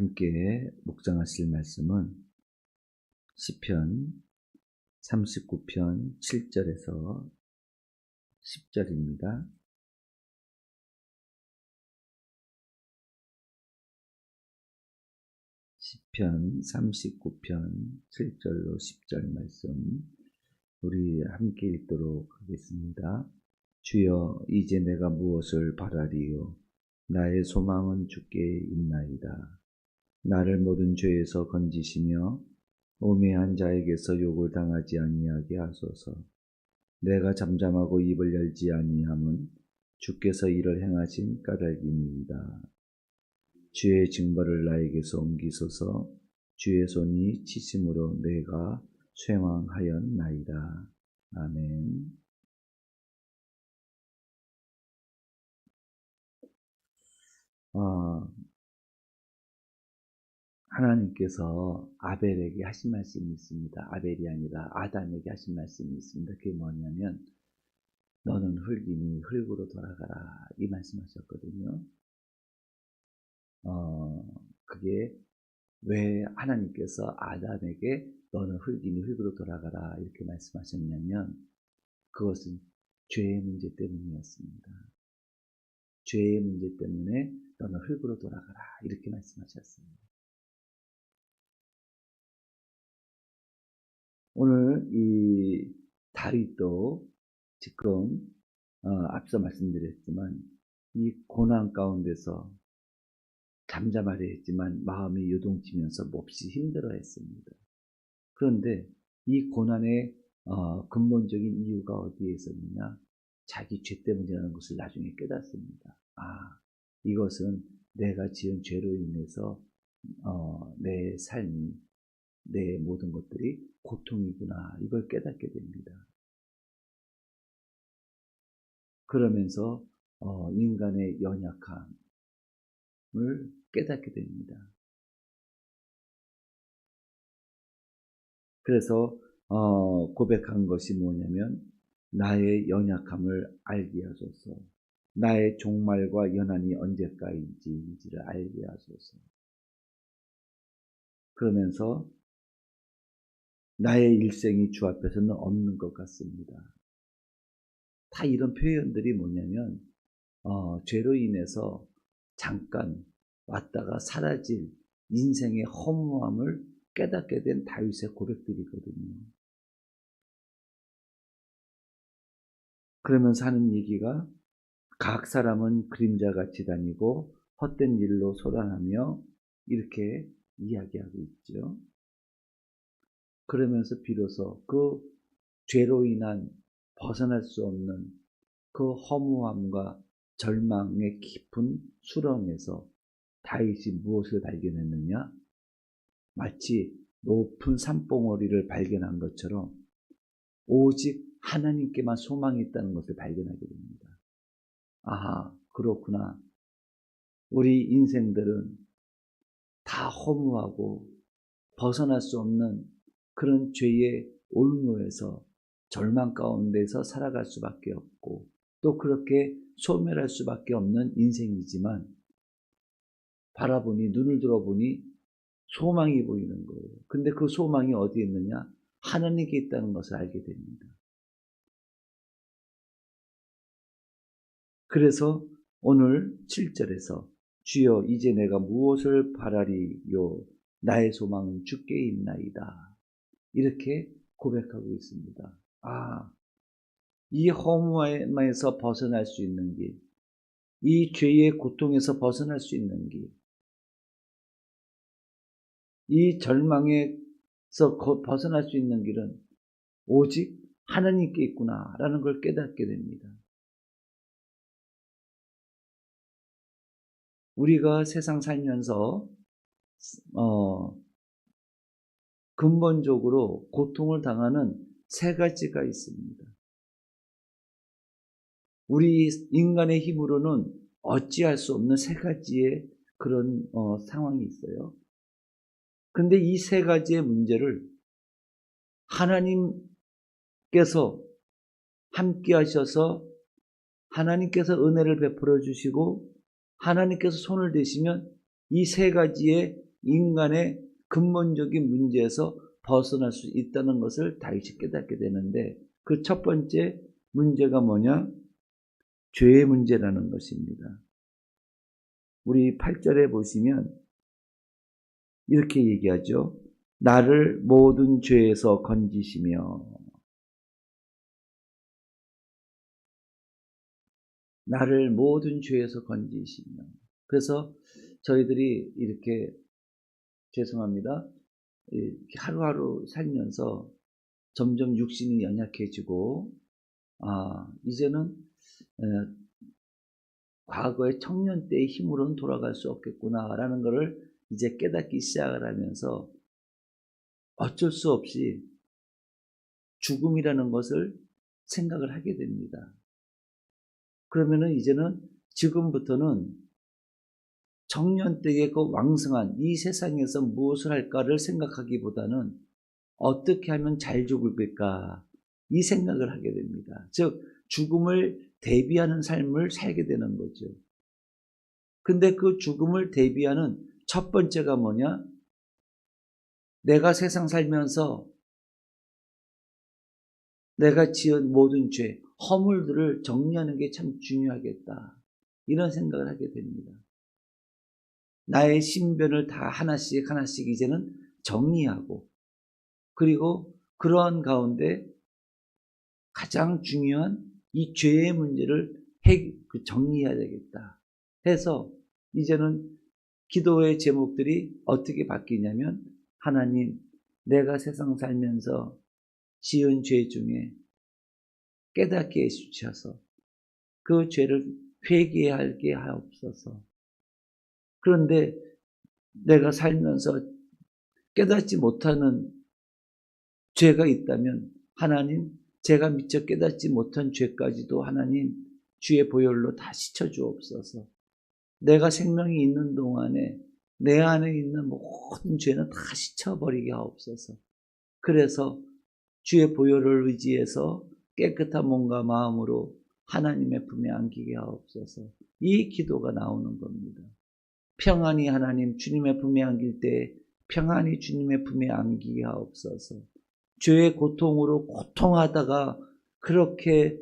함께 묵상하실 말씀은 시편 39편 7절에서 10절입니다. 시편 39편 7절로 10절 말씀 우리 함께 읽도록 하겠습니다. 주여 이제 내가 무엇을 바라리요 나의 소망은 주께 있나이다. 나를 모든 죄에서 건지시며 오매한 자에게서 욕을 당하지 아니하게 하소서. 내가 잠잠하고 입을 열지 아니함은 주께서 이를 행하신 까닭이니이다. 주의 징벌을 나에게서 옮기소서 주의 손이 치심으로 내가 쇠망하였나이다. 아멘. 어, 하나님께서 아벨에게 하신 말씀이 있습니다. 아벨이 아니라 아담에게 하신 말씀이 있습니다. 그게 뭐냐면 너는 흙이니 흙으로 돌아가라 이 말씀하셨거든요. 어, 그게 왜 하나님께서 아담에게 너는 흙이니 흙으로 돌아가라 이렇게 말씀하셨냐면 그것은 죄의 문제 때문이었습니다. 죄의 문제 때문에 너는 흙으로 돌아가라 이렇게 말씀하셨습니다. 오늘 이 다윗도 지금 어, 앞서 말씀드렸지만 이 고난 가운데서 잠잠하려 했지만 마음이 요동치면서 몹시 힘들어했습니다. 그런데 이 고난의 어, 근본적인 이유가 어디에 있었느냐? 자기 죄 때문이라는 것을 나중에 깨닫습니다. 아, 이것은 내가 지은 죄로 인해서 어, 내 삶이 내 모든 것들이 고통이구나 이걸 깨닫게 됩니다. 그러면서 어, 인간의 연약함을 깨닫게 됩니다. 그래서 어, 고백한 것이 뭐냐면 나의 연약함을 알게 하소서. 나의 종말과 연한이 언제까지인지를 알게 하소서. 그러면서 나의 일생이 주 앞에서는 없는 것 같습니다. 다 이런 표현들이 뭐냐면 어, 죄로 인해서 잠깐 왔다가 사라질 인생의 허무함을 깨닫게 된 다윗의 고백들이거든요. 그러면서 하는 얘기가 각 사람은 그림자같이 다니고 헛된 일로 소란하며 이렇게 이야기하고 있죠. 그러면서 비로소 그 죄로 인한 벗어날 수 없는 그 허무함과 절망의 깊은 수렁에서 다윗이 무엇을 발견했느냐? 마치 높은 산봉우리를 발견한 것처럼 오직 하나님께만 소망이 있다는 것을 발견하게 됩니다. 아하, 그렇구나. 우리 인생들은 다 허무하고 벗어날 수 없는 그런 죄의 올무에서 절망 가운데서 살아갈 수밖에 없고 또 그렇게 소멸할 수밖에 없는 인생이지만 바라보니 눈을 들어보니 소망이 보이는 거예요. 근데 그 소망이 어디에 있느냐? 하나님께 있다는 것을 알게 됩니다. 그래서 오늘 7절에서 주여 이제 내가 무엇을 바라리요 나의 소망은 주께 있나이다. 이렇게 고백하고 있습니다. 아, 이 허무함에서 벗어날 수 있는 길, 이 죄의 고통에서 벗어날 수 있는 길, 이 절망에서 벗어날 수 있는 길은 오직 하나님께 있구나라는 걸 깨닫게 됩니다. 우리가 세상 살면서 어, 근본적으로 고통을 당하는 세 가지가 있습니다. 우리 인간의 힘으로는 어찌할 수 없는 세 가지의 그런 어, 상황이 있어요. 근데 이 세 가지의 문제를 하나님께서 함께 하셔서 하나님께서 은혜를 베풀어 주시고 하나님께서 손을 대시면 이 세 가지의 인간의 근본적인 문제에서 벗어날 수 있다는 것을 다시 깨닫게 되는데 그 첫 번째 문제가 뭐냐? 죄의 문제라는 것입니다. 우리 8절에 보시면 이렇게 얘기하죠. 나를 모든 죄에서 건지시며 나를 모든 죄에서 건지시며 그래서 저희들이 이렇게 죄송합니다. 하루하루 살면서 점점 육신이 연약해지고 아 이제는 과거의 청년 때의 힘으로는 돌아갈 수 없겠구나라는 것을 이제 깨닫기 시작을 하면서 어쩔 수 없이 죽음이라는 것을 생각을 하게 됩니다. 그러면은 이제는 지금부터는 청년 때의 그 왕성한 이 세상에서 무엇을 할까를 생각하기보다는 어떻게 하면 잘 죽을까 이 생각을 하게 됩니다. 즉 죽음을 대비하는 삶을 살게 되는 거죠. 근데 그 죽음을 대비하는 첫 번째가 뭐냐? 내가 세상 살면서 내가 지은 모든 죄, 허물들을 정리하는 게 참 중요하겠다. 이런 생각을 하게 됩니다. 나의 신변을 다 하나씩 하나씩 이제는 정리하고 그리고 그러한 가운데 가장 중요한 이 죄의 문제를 해, 그 정리해야 되겠다. 해서 이제는 기도의 제목들이 어떻게 바뀌냐면 하나님 내가 세상 살면서 지은 죄 중에 깨닫게 해주셔서 그 죄를 회개하게 하옵소서. 그런데 내가 살면서 깨닫지 못하는 죄가 있다면 하나님 제가 미처 깨닫지 못한 죄까지도 하나님 주의 보혈로 다 씻어 주옵소서. 내가 생명이 있는 동안에 내 안에 있는 모든 죄는 다 씻어버리게 하옵소서. 그래서 주의 보혈을 의지해서 깨끗한 몸과 마음으로 하나님의 품에 안기게 하옵소서. 이 기도가 나오는 겁니다. 평안히 하나님 주님의 품에 안길 때 평안히 주님의 품에 안기게 하옵소서. 죄의 고통으로 고통하다가 그렇게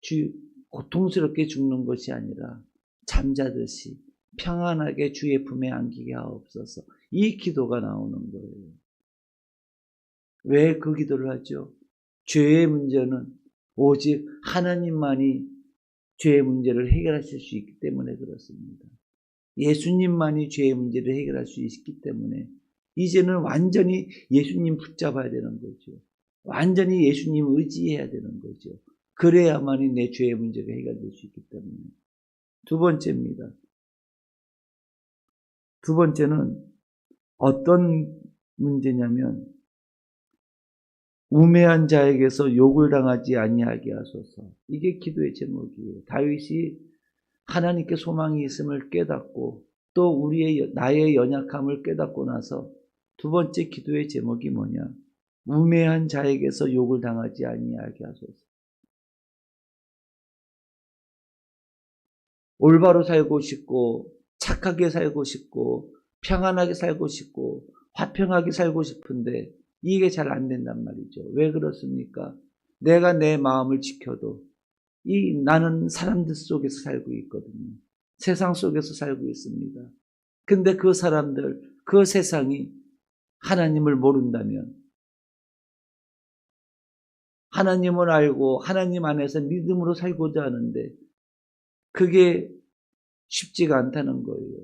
주, 고통스럽게 죽는 것이 아니라 잠자듯이 평안하게 주의 품에 안기게 하옵소서. 이 기도가 나오는 거예요. 왜 그 기도를 하죠? 죄의 문제는 오직 하나님만이 죄의 문제를 해결하실 수 있기 때문에 그렇습니다. 예수님만이 죄의 문제를 해결할 수 있기 때문에 이제는 완전히 예수님 붙잡아야 되는 거죠. 완전히 예수님 의지해야 되는 거죠. 그래야만이 내 죄의 문제가 해결될 수 있기 때문에. 두 번째입니다. 두 번째는 어떤 문제냐면 우매한 자에게서 욕을 당하지 아니하게 하소서. 이게 기도의 제목이에요. 다윗이 하나님께 소망이 있음을 깨닫고 또 우리의 나의 연약함을 깨닫고 나서 두 번째 기도의 제목이 뭐냐? 우매한 자에게서 욕을 당하지 아니하게 하소서. 올바로 살고 싶고 착하게 살고 싶고 평안하게 살고 싶고 화평하게 살고 싶은데 이게 잘 안 된단 말이죠. 왜 그렇습니까? 내가 내 마음을 지켜도 이 나는 사람들 속에서 살고 있거든요. 세상 속에서 살고 있습니다. 근데 그 사람들, 그 세상이 하나님을 모른다면 하나님을 알고 하나님 안에서 믿음으로 살고자 하는데 그게 쉽지가 않다는 거예요.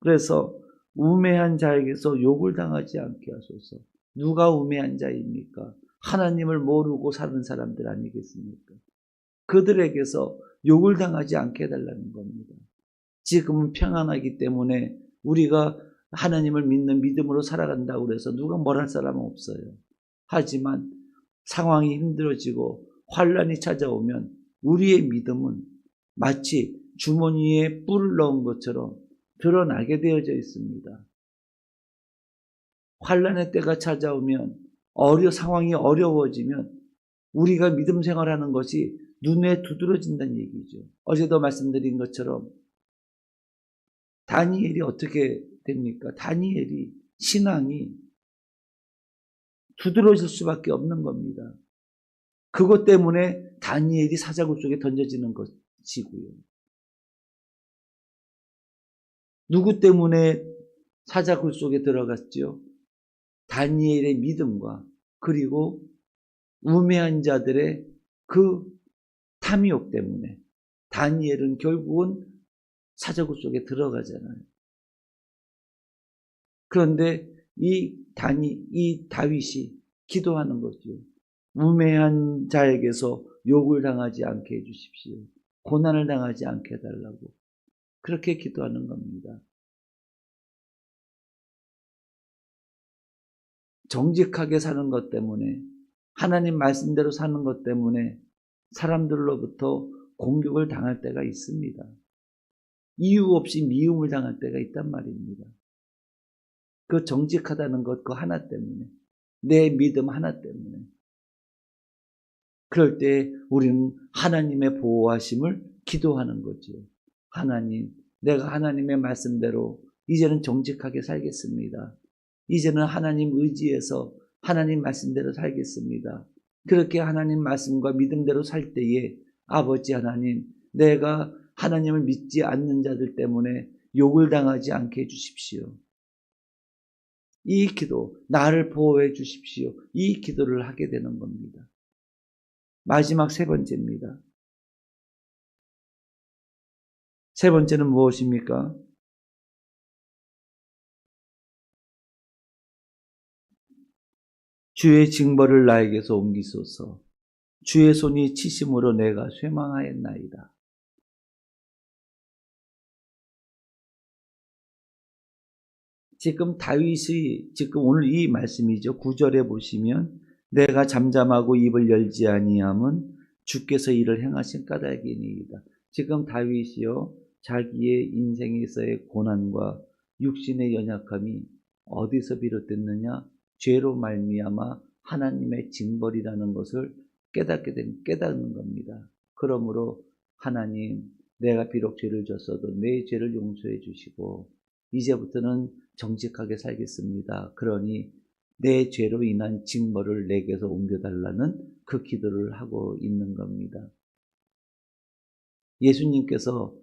그래서 우매한 자에게서 욕을 당하지 않게 하소서. 누가 우매한 자입니까? 하나님을 모르고 사는 사람들 아니겠습니까? 그들에게서 욕을 당하지 않게 해달라는 겁니다. 지금은 평안하기 때문에 우리가 하나님을 믿는 믿음으로 살아간다고 그래서 누가 뭘 할 사람은 없어요. 하지만 상황이 힘들어지고 환란이 찾아오면 우리의 믿음은 마치 주머니에 뿔을 넣은 것처럼 드러나게 되어져 있습니다. 환란의 때가 찾아오면 어려 상황이 어려워지면 우리가 믿음 생활하는 것이 눈에 두드러진다는 얘기죠. 어제도 말씀드린 것처럼 다니엘이 어떻게 됩니까? 다니엘이 신앙이 두드러질 수밖에 없는 겁니다. 그것 때문에 다니엘이 사자굴 속에 던져지는 것이고요. 누구 때문에 사자굴 속에 들어갔죠? 다니엘의 믿음과 그리고 우매한 자들의 그 탐욕 때문에 다니엘은 결국은 사자굴 속에 들어가잖아요. 그런데 이 다니 이 다윗이 기도하는 거죠. 우매한 자에게서 욕을 당하지 않게 해주십시오. 고난을 당하지 않게 해달라고 그렇게 기도하는 겁니다. 정직하게 사는 것 때문에 하나님 말씀대로 사는 것 때문에 사람들로부터 공격을 당할 때가 있습니다. 이유 없이 미움을 당할 때가 있단 말입니다. 그 정직하다는 것, 그 하나 때문에. 내 믿음 하나 때문에. 그럴 때 우리는 하나님의 보호하심을 기도하는 거죠. 하나님, 내가 하나님의 말씀대로 이제는 정직하게 살겠습니다. 이제는 하나님 의지에서 하나님 말씀대로 살겠습니다. 그렇게 하나님 말씀과 믿음대로 살 때에 아버지 하나님, 내가 하나님을 믿지 않는 자들 때문에 욕을 당하지 않게 해주십시오. 이 기도, 나를 보호해 주십시오. 이 기도를 하게 되는 겁니다. 마지막 세 번째입니다. 세 번째는 무엇입니까? 주의 징벌을 나에게서 옮기소서. 주의 손이 치심으로 내가 쇠망하였나이다. 지금 다윗의 지금 오늘 이 말씀이죠. 구절에 보시면 내가 잠잠하고 입을 열지 아니함은 주께서 이를 행하신 까닭이니이다. 지금 다윗이요 자기의 인생에서의 고난과 육신의 연약함이 어디서 비롯됐느냐? 죄로 말미암아 하나님의 징벌이라는 것을 깨닫게 된 깨닫는 겁니다. 그러므로 하나님 내가 비록 죄를 졌어도 내 죄를 용서해 주시고 이제부터는 정직하게 살겠습니다. 그러니 내 죄로 인한 징벌을 내게서 옮겨달라는 그 기도를 하고 있는 겁니다. 예수님께서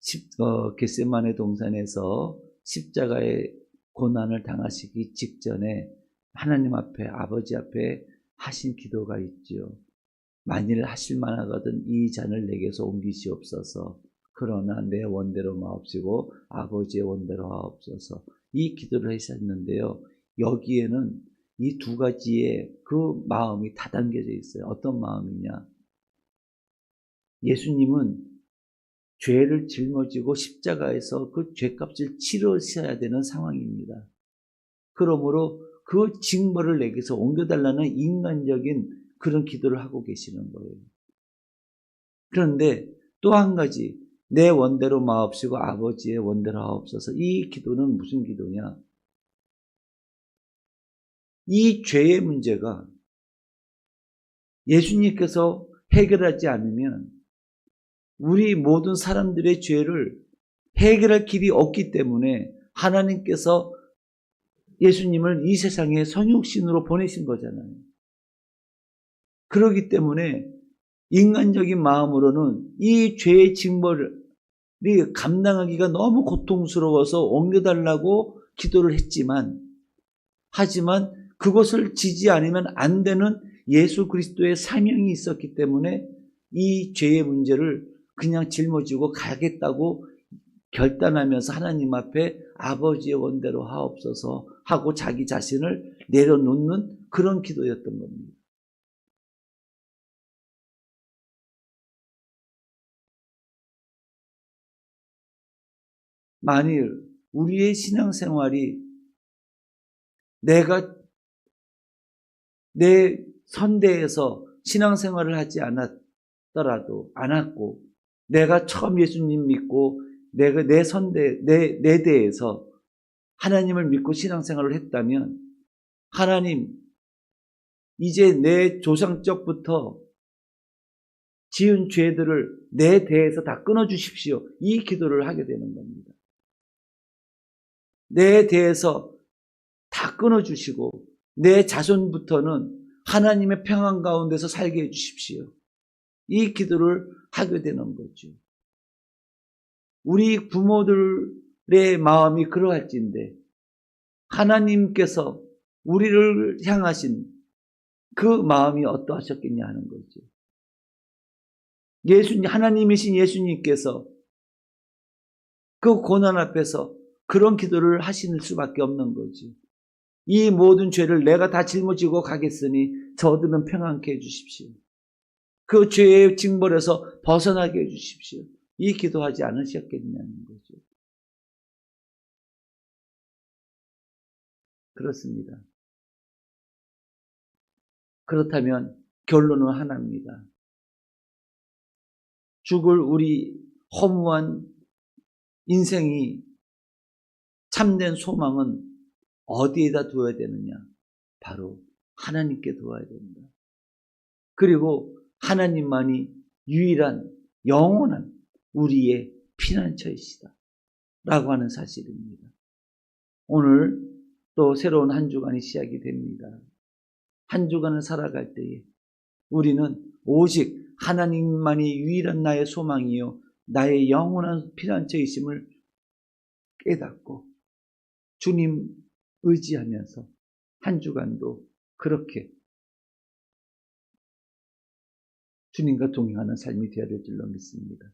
십, 어, 겟세만의 동산에서 십자가의 고난을 당하시기 직전에 하나님 앞에 아버지 앞에 하신 기도가 있지요. 만일 하실 만하거든 이 잔을 내게서 옮기시옵소서. 그러나 내 원대로 마옵시고 아버지의 원대로 하옵소서. 이 기도를 하셨는데요. 여기에는 이 두 가지의 그 마음이 다 담겨져 있어요. 어떤 마음이냐? 예수님은 죄를 짊어지고 십자가에서 그 죄값을 치르셔야 되는 상황입니다. 그러므로 그 징벌을 내게서 옮겨달라는 인간적인 그런 기도를 하고 계시는 거예요. 그런데 또 한 가지, 내 원대로 마옵시고 아버지의 원대로 하옵소서. 이 기도는 무슨 기도냐? 이 죄의 문제가 예수님께서 해결하지 않으면 우리 모든 사람들의 죄를 해결할 길이 없기 때문에 하나님께서 예수님을 이 세상에 성육신으로 보내신 거잖아요. 그러기 때문에 인간적인 마음으로는 이 죄의 징벌을 감당하기가 너무 고통스러워서 옮겨달라고 기도를 했지만, 하지만 그것을 지지 않으면 안 되는 예수 그리스도의 사명이 있었기 때문에 이 죄의 문제를 그냥 짊어지고 가겠다고 결단하면서 하나님 앞에 아버지의 원대로 하옵소서 하고 자기 자신을 내려놓는 그런 기도였던 겁니다. 만일 우리의 신앙생활이 내가 내 선대에서 신앙생활을 하지 않았더라도 않았고 내가 처음 예수님 믿고 내가 내 선대 내, 내 대에서 하나님을 믿고 신앙생활을 했다면 하나님 이제 내 조상적부터 지은 죄들을 내 대에서 다 끊어 주십시오. 이 기도를 하게 되는 겁니다. 내 대해서 다 끊어 주시고 내 자손부터는 하나님의 평안 가운데서 살게 해 주십시오. 이 기도를 하게 되는 거죠. 우리 부모들 의 마음이 그러할진데 하나님께서 우리를 향하신 그 마음이 어떠하셨겠냐 하는 거죠. 예수님, 하나님이신 예수님께서 그 고난 앞에서 그런 기도를 하시는 수밖에 없는 거지. 이 모든 죄를 내가 다 짊어지고 가겠으니 저들은 평안케 해주십시오. 그 죄의 징벌에서 벗어나게 해주십시오. 이 기도하지 않으셨겠냐는 거죠. 그렇습니다. 그렇다면 결론은 하나입니다. 죽을 우리 허무한 인생이 참된 소망은 어디에다 두어야 되느냐? 바로 하나님께 두어야 됩니다. 그리고 하나님만이 유일한 영원한 우리의 피난처이시다. 라고 하는 사실입니다. 오늘 또 새로운 한 주간이 시작이 됩니다. 한 주간을 살아갈 때에 우리는 오직 하나님만이 유일한 나의 소망이요. 나의 영원한 피난처이심을 깨닫고 주님 의지하면서 한 주간도 그렇게 주님과 동행하는 삶이 되어야 될 줄로 믿습니다.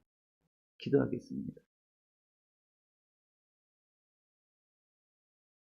기도하겠습니다.